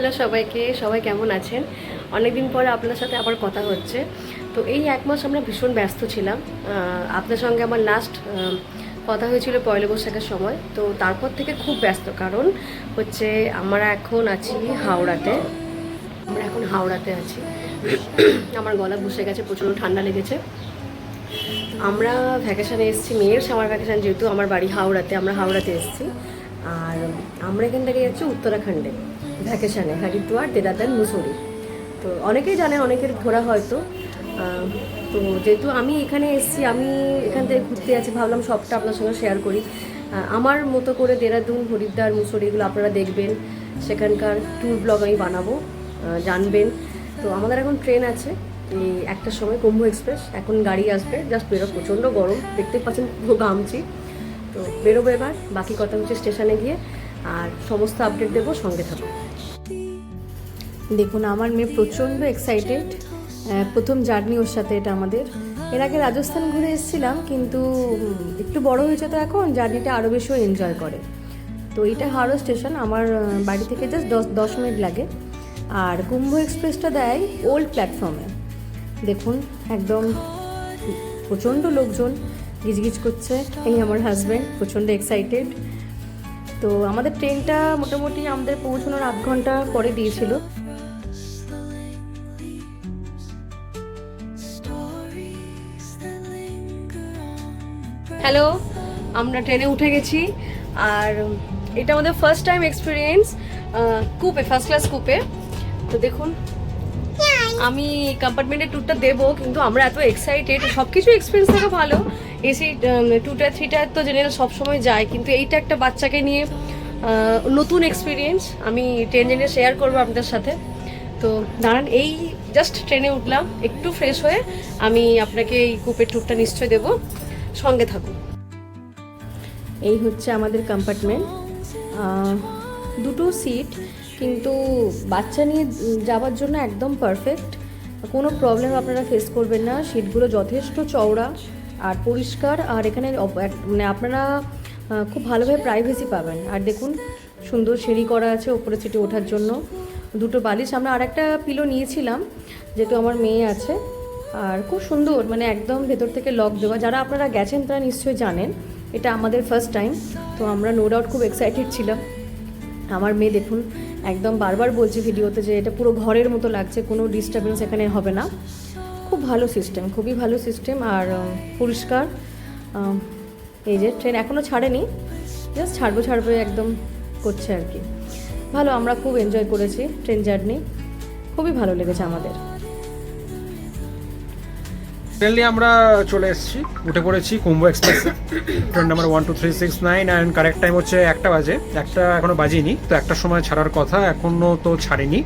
Hello সবাইকে, সবাই কেমন আছেন? অনেকদিন পরে আপনার সাথে আবার কথা হচ্ছে। তো এই এক মাস আমরা ভীষণ ব্যস্ত ছিলাম। আপনার সঙ্গে আমার লাস্ট কথা হয়েছিল পয়লা বৈশাখের সময়। তো তারপর থেকে খুব ব্যস্ত। কারণ হচ্ছে আমরা এখন আছি হাওড়াতে। আমরা এখন হাওড়াতে আছি। আমার গলা বসে গেছে, প্রচণ্ড ঠান্ডা লেগেছে। আমরা ভ্যাকেশানে এসেছি, মেয়ের সামার ভ্যাকেশান যেহেতু আমার বাড়ি হাওড়াতে, আমরা হাওড়াতে এসেছি। আর আমরা এখান থেকে যাচ্ছি উত্তরাখণ্ডে। ভ্যাকেশানে হরিদ্বার দেরাদান, মুসুরি। তো অনেকেই জানে, অনেকের ঘোরা হয়তো। তো যেহেতু আমি এখানে এসেছি, আমি এখান থেকে ঘুরতে আছি ভাবলাম সবটা আপনার সঙ্গে শেয়ার করি। আমার মতো করে দেরাদুন, হরিদ্বার, মুসুরি এগুলো আপনারা দেখবেন। সেখানকার ট্যুর ব্লগ আমি বানাবো জানবেন। তো আমাদের এখন ট্রেন আছে, এই একটার সময় কুম্ভ এক্সপ্রেস এখন গাড়ি আসবে। জাস্ট বেরো, প্রচণ্ড গরম দেখতে পাচ্ছেন পুরো ঘামছি। তো বেরোবো এবার, বাকি কথা হচ্ছে স্টেশনে গিয়ে, আর সমস্ত আপডেট দেবো, সঙ্গে থাকো দেখুন, আমার মেয়ে প্রচণ্ড এক্সাইটেড প্রথম জার্নি ওর সাথে এটা আমাদের। এর আগে রাজস্থান ঘুরে এসেছিলাম, কিন্তু একটু বড় হয়েছে তো এখন জার্নিটা আরও বেশিও এনজয় করে। তো এটা হাওড়া স্টেশন আমার বাড়ি থেকে জাস্ট দশ দশ মিনিট লাগে। আর কুম্ভ এক্সপ্রেসটা দেয় ওল্ড প্ল্যাটফর্মে দেখুন, একদম প্রচণ্ড লোকজন, গিজগিজ করছে। এই আমার হাজব্যান্ড প্রচণ্ড এক্সাইটেড তো আমাদের ট্রেনটা মোটামুটি আমাদের পৌঁছানোর আধ ঘণ্টা পরে দিয়েছিল। হ্যালো আমরা ট্রেনে উঠে গেছি। আর এটা আমাদের first time experience coupe first class coupe তো দেখুন, আমি কম্পার্টমেন্টের ট্যুরটা দেবো, কিন্তু আমরা এত এক্সাইটেড সব কিছু এক্সপিরিয়েন্স থাকা ভালো। এসি টুটা থ্রিটা তো জেনারেল সবসময় যায়, কিন্তু এইটা একটা বাচ্চাকে নিয়ে নতুন এক্সপিরিয়েন্স আমি ট্রেন জেনে শেয়ার করব আপনাদের সাথে। তো দাঁড়ান, এই জাস্ট ট্রেনে উঠলাম, একটু ফ্রেশ হয়ে আমি আপনাকে এই কুপের ট্যুরটা নিশ্চয় দেবো। সঙ্গে থাকুন। এই হচ্ছে আমাদের কম্পার্টমেন্ট দুটো সিট কিন্তু বাচ্চা নিয়ে যাওয়ার জন্য একদম পারফেক্ট কোনো প্রবলেম আপনারা ফেস করবেন না। সিটগুলো যথেষ্ট চওড়া আর পরিষ্কার। আর এখানে মানে আপনারা খুব ভালোভাবে প্রাইভেসি পাবেন। আর দেখুন, সুন্দর সিঁড়ি করা আছে ওপরে সিটে ওঠার জন্য। দুটো বালিশ। আমরা আর একটা পিলো নিয়েছিলাম, যেহেতু আমার মেয়ে আছে। আর খুব সুন্দর মানে একদম ভেতর থেকে লক দেওয়া। যারা আপনারা গেছেন, তারা নিশ্চয়ই জানেন। এটা আমাদের ফার্স্ট টাইম তো আমরা নো ডাউট খুব এক্সাইটেড ছিলাম। আমার মেয়ে দেখুন, একদম বারবার বলছে ভিডিওতে যে এটা পুরো ঘরের মতো লাগছে, কোনো ডিস্টারবেন্স এখানে হবে না। খুব ভালো সিস্টেম খুবই ভালো সিস্টেম আর পরিষ্কার। এই যে ট্রেন এখনও ছাড়েনি জাস্ট ছাড়বো ছাড়বো একদম করছে আর কি। ভালো, আমরা খুব এনজয় করেছি ট্রেন জার্নি খুবই ভালো লেগেছে আমাদের। ফাইনালি আমরা চলে এসেছি। উঠে পড়েছি Kumbh express train number one two three six nine and correct time হচ্ছে একটা বাজে। একটা এখনও বাজিনি। তো একটার সময় ছাড়ার কথা এখনও তো ছাড়েনি।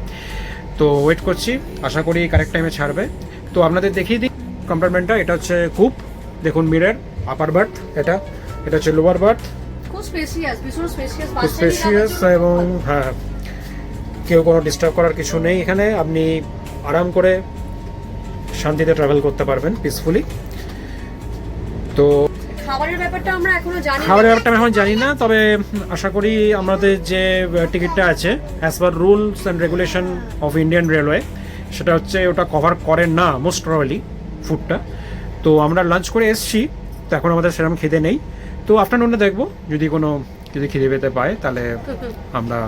তো ওয়েট করছি। আশা করি কারেক্ট টাইমে ছাড়বে। তো আপনাদের দেখিয়ে দিই কম্পার্টমেন্টটা এটা হচ্ছে কুপ দেখুন মিরের আপার বার্থ এটা। এটা হচ্ছে লোয়ার বার্থ খুব স্পেশিয়াস এবং হ্যাঁ কেউ কোনো ডিস্টার্ব করার কিছু নেই। এখানে আপনি আরাম করে শান্তিতে ট্রাভেল করতে পারবেন পিসফুলি তো খাবারের ব্যাপারটা আমরা এখনও জানি খাবারের ব্যাপারটা আমি এখন জানি না তবে আশা করি আমাদের যে টিকিটটা আছে as per rules and regulation of Indian railway সেটা হচ্ছে ওটা কভার করে না মোস্ট প্রবাবলি ফুডটা তো আমরা লাঞ্চ করে এসছি তো এখন আমাদের সেরকম খিদে নেই। তো আফটারনুনে দেখব যদি কোনো যদি খিদে পেতে পায় তাহলে আমরা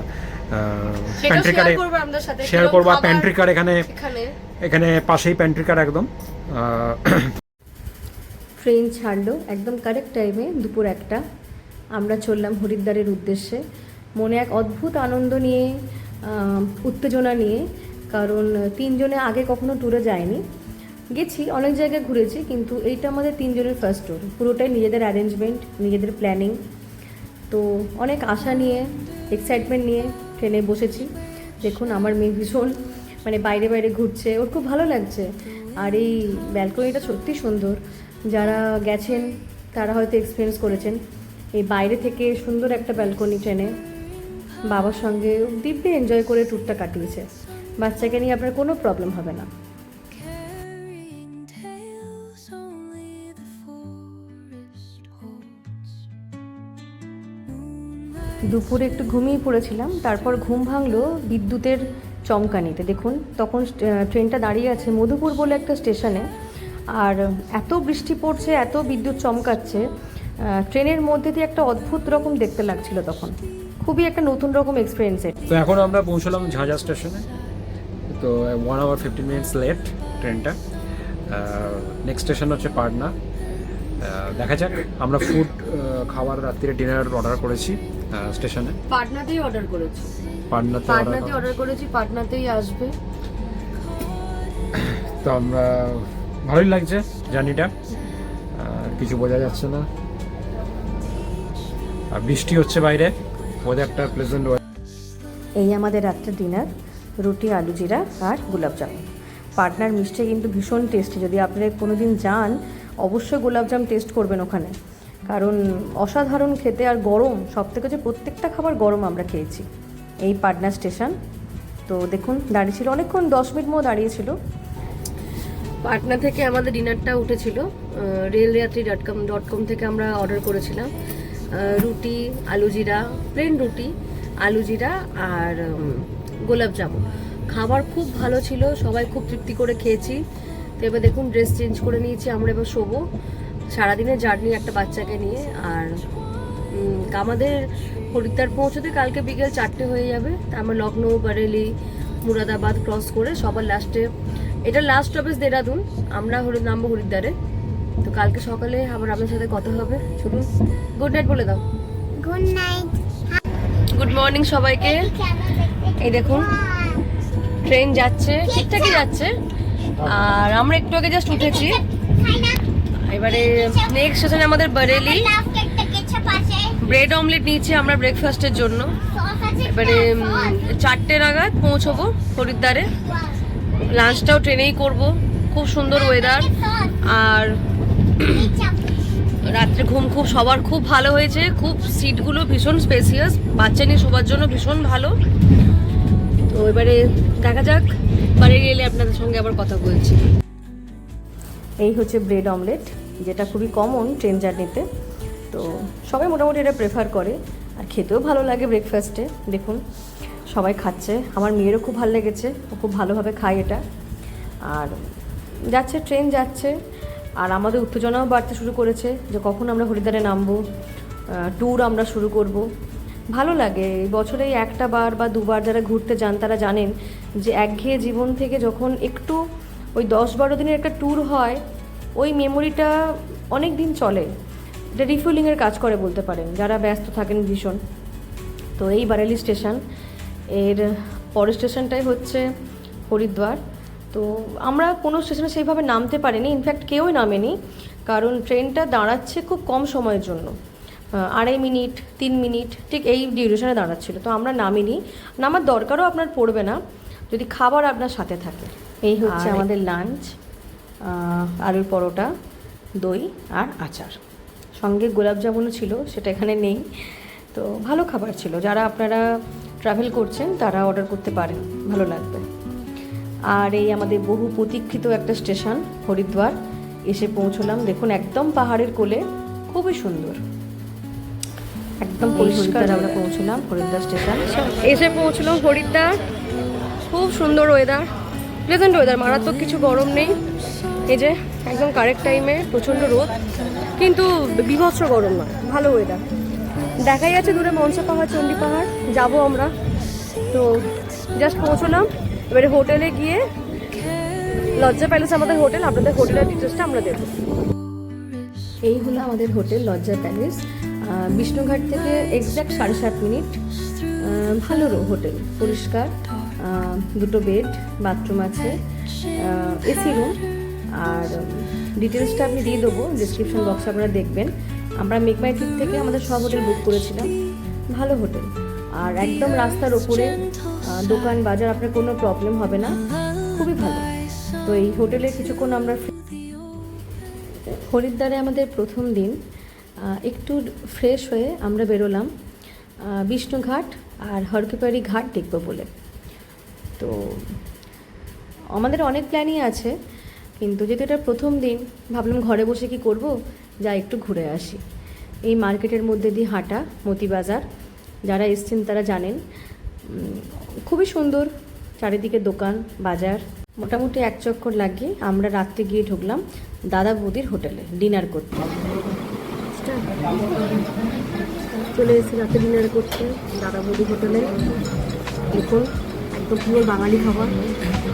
প্যান্ট্রি শেয়ার কারে করব আপনাদের সাথে। শেয়ার করব প্যান্ট্রি কার এখানে এখানে। পাশেই প্যান্ট্রি কার একদম। ট্রেন ছাড়লো একদম কারেক্ট টাইমে দুপুর একটা। আমরা চললাম হরিদ্বারের উদ্দেশ্যে। মনে এক অদ্ভুত আনন্দ নিয়ে উত্তেজনা নিয়ে কারণ তিনজনে আগে কখনো ট্যুরে যায়নি। গেছি অনেক জায়গায় ঘুরেছি কিন্তু এইটা আমাদের তিনজনের ফার্স্ট ট্যুর পুরোটাই নিজেদের অ্যারেঞ্জমেন্ট নিজেদের প্ল্যানিং তো অনেক আশা নিয়ে এক্সাইটমেন্ট নিয়ে ট্রেনে বসেছি। দেখুন, আমার মেয়ে ভীষণ মানে বাইরে বাইরে ঘুরছে। ওর খুব ভালো লাগছে। আর এই ব্যালকনিটা সত্যি সুন্দর। যারা গেছেন, তারা হয়তো এক্সপিরিয়েন্স করেছেন। এই বাইরে থেকে সুন্দর একটা ব্যালকনি ট্রেনে বাবার সঙ্গে দিব্যি এনজয় করে ট্যুরটা কাটিয়েছে। বাচ্চাকে নিয়ে আপনার কোনো প্রবলেম হবে না। দুপুরে একটু ঘুমিয়ে পড়েছিলাম, তারপর ঘুম ভাঙলো বিদ্যুতের চমকানিতে। দেখুন, তখন ট্রেনটা দাঁড়িয়ে আছে মধুপুর বলে একটা স্টেশনে, আর এত বৃষ্টি পড়ছে, এত বিদ্যুৎ চমকাচ্ছে ট্রেনের মধ্যে দিয়ে একটা অদ্ভুত রকম দেখতে লাগছিল তখন। খুবই একটা নতুন রকম এক্সপিরিয়েন্স তো এখন আমরা পৌঁছলাম ঝাঁঝা স্টেশনে, তো one hour fifteen minutes late ট্রেনটা। নেক্সট স্টেশন হচ্ছে পাটনা। দেখা যাক, আমরা ফুড খাবার রাত্রিরে ডিনার অর্ডার করেছি স্টেশনে পাটনাতেই অর্ডার করেছি। পাটনাতে পাটনাতে অর্ডার করেছি পাটনাতেই আসবে। তো আমরা ভালোই লাগছে জার্নিটা। কিছু বোঝা যাচ্ছে না। আর বৃষ্টি হচ্ছে বাইরে ওয়েদারটা প্লেজেন্ট এই আমাদের রাত্রে ডিনার রুটি আলু জিরা আর গোলাপজাম পাটনার মিষ্টি কিন্তু ভীষণ টেস্টি যদি আপনারা কোনোদিন যান অবশ্যই গোলাপজাম টেস্ট করবেন ওখানে। কারণ অসাধারণ খেতে আর গরম সব থেকে যে প্রত্যেকটা খাবার গরম আমরা খেয়েছি। এই পাটনা স্টেশন। তো দেখুন দাঁড়িয়ে ছিল অনেকক্ষণ, দশ মিনিট মতো দাঁড়িয়েছিল। পাটনা থেকে আমাদের ডিনারটা উঠেছিল রেলযাত্রী ডট কম ডট কম থেকে আমরা অর্ডার করেছিলাম। রুটি, আলু জিরা প্লেন রুটি, আলু জিরা আর গোলাপ জামুন। খাবার খুব ভালো ছিল, সবাই খুব তৃপ্তি করে খেয়েছি। তো এবার দেখুন ড্রেস চেঞ্জ করে নিয়েছি, আমরা এবার শোবো। সারাদিনের জার্নি একটা বাচ্চাকে নিয়ে আর আমাদের হরিদ্বার পৌঁছতে কালকে বিকেল চারটে হয়ে যাবে। তারপর লখনৌ বারেলি মুরাদাবাদ ক্রস করে সবার লাস্টে এটা লাস্ট স্টপেজ দেরাদুন। আমরা হরি নামবো হরিদ্বারে। তো কালকে সকালে আবার আপনার সাথে কথা হবে। চলুন গুড নাইট বলে দাও। গুড নাইট গুড মর্নিং সবাইকে। এই দেখুন ট্রেন যাচ্ছে ঠিকঠাকই যাচ্ছে। আর আমরা একটু আগে জাস্ট উঠেছি। এবারে নেক্সট স্টেশনে আমাদের বারেলি। ব্রেড অমলেট নিয়েছি আমরা ব্রেকফাস্টের জন্য। এবারে চারটে নাগাদ পৌঁছবো হরিদ্বারে লাঞ্চটাও ট্রেনেই করব। খুব সুন্দর ওয়েদার আর রাত্রে ঘুম খুব সবার খুব ভালো হয়েছে। খুব সিটগুলো ভীষণ স্পেসিয়াস বাচ্চা নিয়ে শোবার জন্য ভীষণ ভালো। তো এবারে দেখা যাক। বাড়ি গেলে আপনাদের সঙ্গে আবার কথা বলছি। এই হচ্ছে ব্রেড অমলেট যেটা খুবই কমন ট্রেন জার্নিতে তো সবাই মোটামুটি এটা প্রেফার করে। আর খেতেও ভালো লাগে ব্রেকফাস্টে দেখুন, সবাই খাচ্ছে। আমার মেয়েরও খুব ভালো লেগেছে, ও খুব ভালোভাবে খায় এটা। আর যাচ্ছে ট্রেন যাচ্ছে, আর আমাদের উত্তেজনাও বাড়তে শুরু করেছে যে কখন আমরা হরিদ্বারে নামবো ট্যুর আমরা শুরু করব। ভালো লাগে, এই বছরে একটা বার বা দুবার যারা ঘুরতে যান, তারা জানেন যে একঘেয়ে জীবন থেকে যখন একটু ওই দশ বারো দিনের একটা ট্যুর হয়, ওই মেমোরিটা অনেক দিন চলে। এটা রিফিলিংয়ের কাজ করে বলতে পারেন, যারা ব্যস্ত থাকেন ভীষণ। তো এই বারেলি স্টেশন, এর পরের স্টেশনটাই হচ্ছে হরিদ্বার। তো আমরা কোনো স্টেশনে সেইভাবে নামতে পারিনি ইনফ্যাক্ট কেউই নামেনি, কারণ ট্রেনটা দাঁড়াচ্ছে খুব কম সময়ের জন্য। আড়াই মিনিট, তিন মিনিট, ঠিক এই ডিউরেশনে দাঁড়াচ্ছিল। তো আমরা নামিনি, নামার দরকারও আপনার পড়বে না, যদি খাবার আপনার সাথে থাকে। এই হচ্ছে আমাদের লাঞ্চ আলুর পরোটা দই আর আচার। সঙ্গে গোলাপ জামুনও ছিল সেটা এখানে নেই। তো ভালো খাবার ছিল। যারা আপনারা ট্রাভেল করছেন তারা অর্ডার করতে পারেন। ভালো লাগবে। আর এই আমাদের বহু প্রতীক্ষিত একটা স্টেশন হরিদ্বার। এসে পৌঁছলাম। দেখুন একদম পাহাড়ের কোলে। খুবই সুন্দর। একদম পরিষ্কার আমরা পৌঁছলাম হরিদ্বার স্টেশন এসে পৌঁছলাম হরিদ্বার। খুব সুন্দর ওয়েদার প্লেজেন্ট ওয়েদার মারাত্মক কিছু গরম নেই। এই যে, একদম কারেক্ট টাইমে প্রচণ্ড রোদ, কিন্তু বিভৎস গরম নয় ভালো ওয়েদার দেখাই যাচ্ছে দূরে মনসা পাহাড়, চণ্ডী পাহাড়, যাব আমরা। তো জাস্ট পৌঁছলাম, এবারে হোটেলে গিয়ে লজ্জা প্যালেস আমাদের হোটেল আপনাদের হোটেলের ডিটেলসটা আমরা দেবো এই হলো আমাদের হোটেল লজ্জা প্যালেস বিষ্ণুঘাট থেকে এক্স্যাক্ট সাড়ে সাত মিনিট। ভালো হোটেল পরিষ্কার। দুটো বেড, বাথরুম আছে এসি রুম, আর ডিটেলসটা আমি দিয়ে দেবো ডিসক্রিপশন বক্সে আপনারা দেখবেন। আমরা মেকমাই ট্রিপ থেকে আমাদের সব হোটেল বুক করেছিলাম। ভালো হোটেল। আর একদম রাস্তার ওপরে দোকান, বাজার, আপনার কোনো প্রবলেম হবে না। খুবই ভালো। তো এই হোটেলে কিছুক্ষণ আমরা হরিদ্বারে আমাদের প্রথম দিন। একটু ফ্রেশ হয়ে আমরা বেরোলাম। বিষ্ণুঘাট আর হরকিপারি ঘাট দেখব বলে। তো আমাদের অনেক প্ল্যানই আছে, কিন্তু যেহেতু এটা প্রথম দিন, ভাবলাম ঘরে বসে কি করব? যা একটু ঘুরে আসি। এই মার্কেটের মধ্যে দিয়ে হাঁটা মতিবাজার যারা এসছেন তারা জানেন খুবই সুন্দর চারিদিকে দোকান, বাজার, মোটামুটি এক চক্কর লাগিয়ে আমরা রাত্রে গিয়ে ঢুকলাম দাদা বৌদির হোটেলে, ডিনার করতে। চলে এসেছি রাতে ডিনার করতে, দাদা বৌদি হোটেলে। দেখুন একদম পুরো বাঙালি খাবার।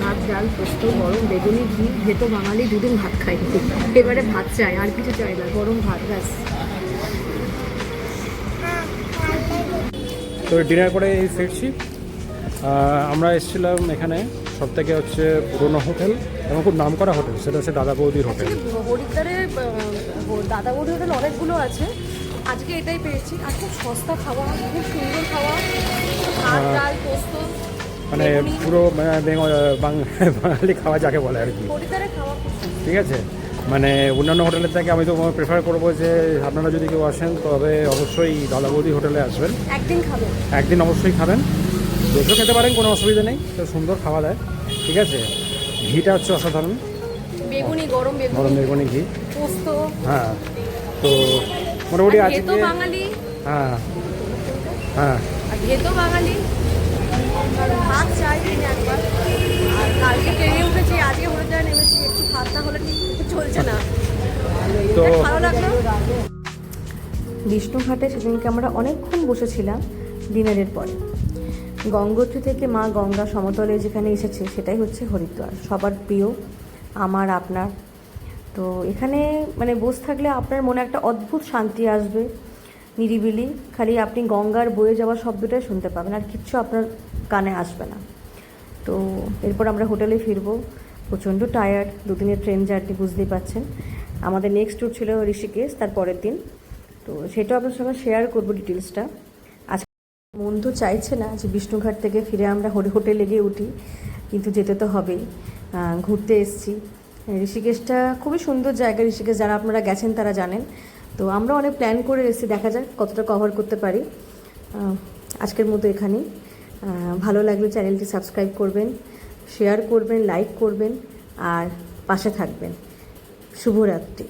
ভাত ডাল পোস্ত গরম বেগুনি ঘি যেহেতু বাঙালি দুদিন ভাত খাই এবারে ভাত চাই আর কিছু চাই না গরম ভাত ব্যাস। তো ডিনার করে এই ফিরছি। আমরা এসেছিলাম এখানে সব থেকে হচ্ছে পুরোনো হোটেল এবং খুব নাম করা হোটেল সেটা হচ্ছে দাদা বৌদির হোটেল। হরিদ্বারে দাদা বৌদি হোটেল অনেকগুলো আছে। আজকে এটাই পেয়েছি। আর খুব সস্তা খাওয়া খুব সুন্দর খাওয়া। ভাত ডাল পোস্ত। মানে পুরো মানে বাঙালি খাওয়া যাকে বলে আর কি। ঠিক আছে? মানে অন্যান্য হোটেলের থেকে আমি তো প্রেফার করব যে আপনারা যদি কেউ আসেন তবে অবশ্যই দাদা হোটেলে আসবেন। একদিন খাব একদিন অবশ্যই খাবেন। রোজও খেতে পারেন কোনো অসুবিধা নেই। তো সুন্দর খাওয়া দেয়। ঠিক আছে? ঘিটা হচ্ছে অসাধারণ। বেগুনি গরম গরম বেগুনি বেগুনি ঘি। পোস্ত। হ্যাঁ। তো মোটামুটি আজকে বাঙালি। হ্যাঁ। হ্যাঁ। বাঙালি। ভাত চাই দিনে একবার। আর কালকে ট্রেনে উঠেছি আজকে হরিদ্বারে নেমেছি একটু ভাত না হলে ঠিক চলছে না। তো ভালো লাগল। বিষ্ণুঘাটে সেদিনকে আমরা অনেকক্ষণ বসেছিলাম ডিনারের পরে। গঙ্গোত্রী থেকে মা গঙ্গা সমতলে যেখানে এসেছে সেটাই হচ্ছে হরিদ্বার। সবার প্রিয় আমার আপনার। তো এখানে মানে বসে থাকলে আপনার মনে একটা অদ্ভুত শান্তি আসবে নিরিবিলি। খালি আপনি গঙ্গার বয়ে যাওয়া শব্দটাই শুনতে পাবেন আর কিচ্ছু আপনার কানে আসবে না। তো এরপর আমরা হোটেলে ফিরবো। প্রচণ্ড টায়ার্ড দু দুদিনের ট্রেন জার্নি বুঝতেই পাচ্ছেন আমাদের নেক্সট ট্যুর ছিল ঋষিকেশ, তার পরের দিন। তো সেটাও আপনার সঙ্গে শেয়ার করব ডিটেলসটা আজকে মন তো চাইছে না যে বিষ্ণুঘাট থেকে ফিরে আমরা হোটেলে গিয়ে উঠি, কিন্তু যেতে তো হবেই। ঘুরতে এসেছি। ঋষিকেশটা খুবই সুন্দর জায়গা ঋষিকেশ, যারা আপনারা গেছেন তারা জানেন। তো আমরা অনেক প্ল্যান করে এসেছি, দেখা যাক কতটা কভার করতে পারি। আজকের মতো এখানেই। ভালো লাগলে চ্যানেলটি সাবস্ক্রাইব করবেন শেয়ার করবেন লাইক করবেন আর পাশে থাকবেন। শুভরাত্রি।